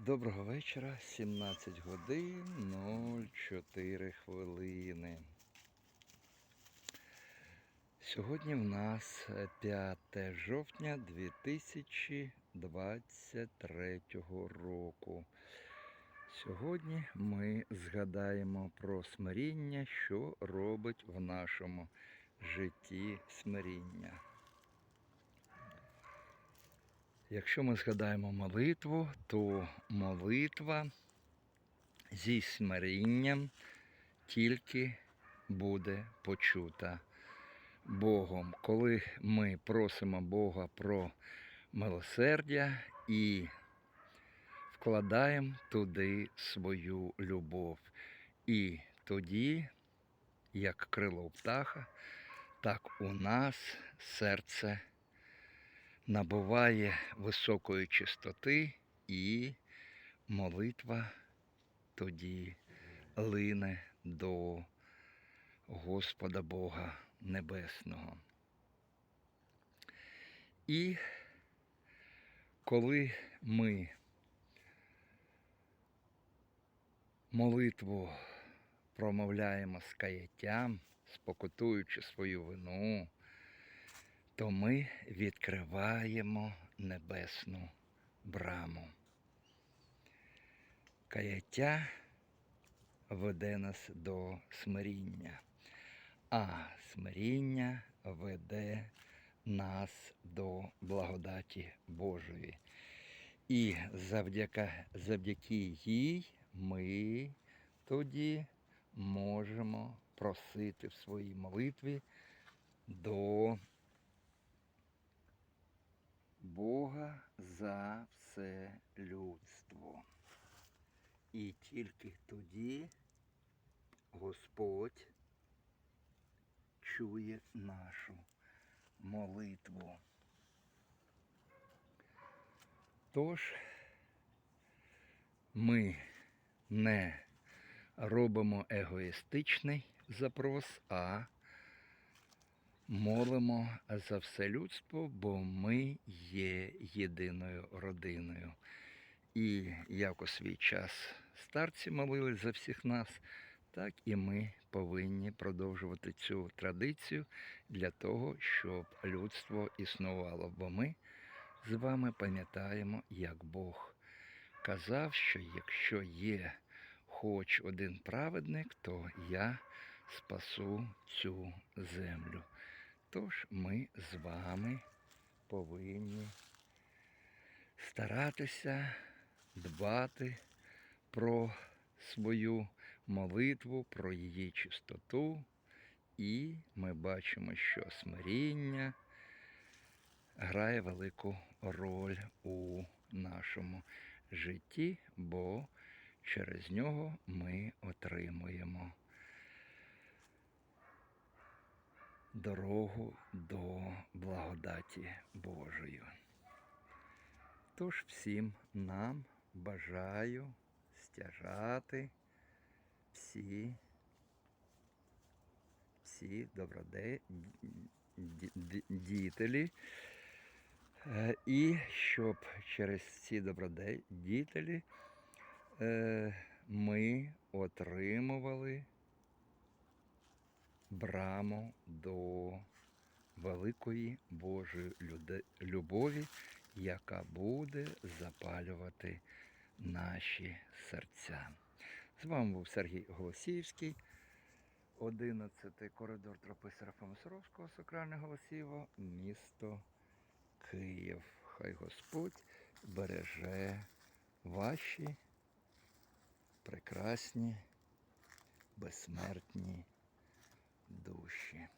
Доброго вечора, 17 годин 04 хвилини. Сьогодні в нас 5 жовтня 2023 року. Сьогодні ми згадаємо про смиріння, що робить в нашому житті смиріння. Якщо ми згадаємо молитву, то молитва зі смирінням тільки буде почута Богом, коли ми просимо Бога про милосердя і вкладаємо туди свою любов. І тоді, як крило птаха, так у нас серце набуває високої чистоти і молитва тоді лине до Господа Бога Небесного. І коли ми молитву промовляємо з каяттям, спокутуючи свою вину, то ми відкриваємо небесну браму. Каяття веде нас до смиріння, а смиріння веде нас до благодаті Божої. І завдяки, завдяки їй ми тоді можемо просити в своїй молитві до Бога за все людство. І тільки тоді Господь чує нашу молитву. Тож ми не робимо егоїстичний запрос, а молимо за все людство, бо ми є єдиною родиною. І як у свій час старці молились за всіх нас, так і ми повинні продовжувати цю традицію для того, щоб людство існувало. Бо ми з вами пам'ятаємо, як Бог казав, що якщо є хоч один праведник, то я спасу цю землю. Тож ми з вами повинні старатися дбати про свою молитву, про її чистоту. І ми бачимо, що смиріння грає велику роль у нашому житті, бо через нього ми отримуємо дорогу до благодаті Божої. Тож всім нам бажаю стяжати всі, всі доброде, Е, і щоб через ці добродетелі е, ми отримували браму до великої Божої любові, яка буде запалювати наші серця. З вами був Сергій Голосіївський, 11 коридор тропи Серафима Саровського, Сакральне Голосіво, місто Київ. Хай Господь береже ваші прекрасні, безсмертні душі.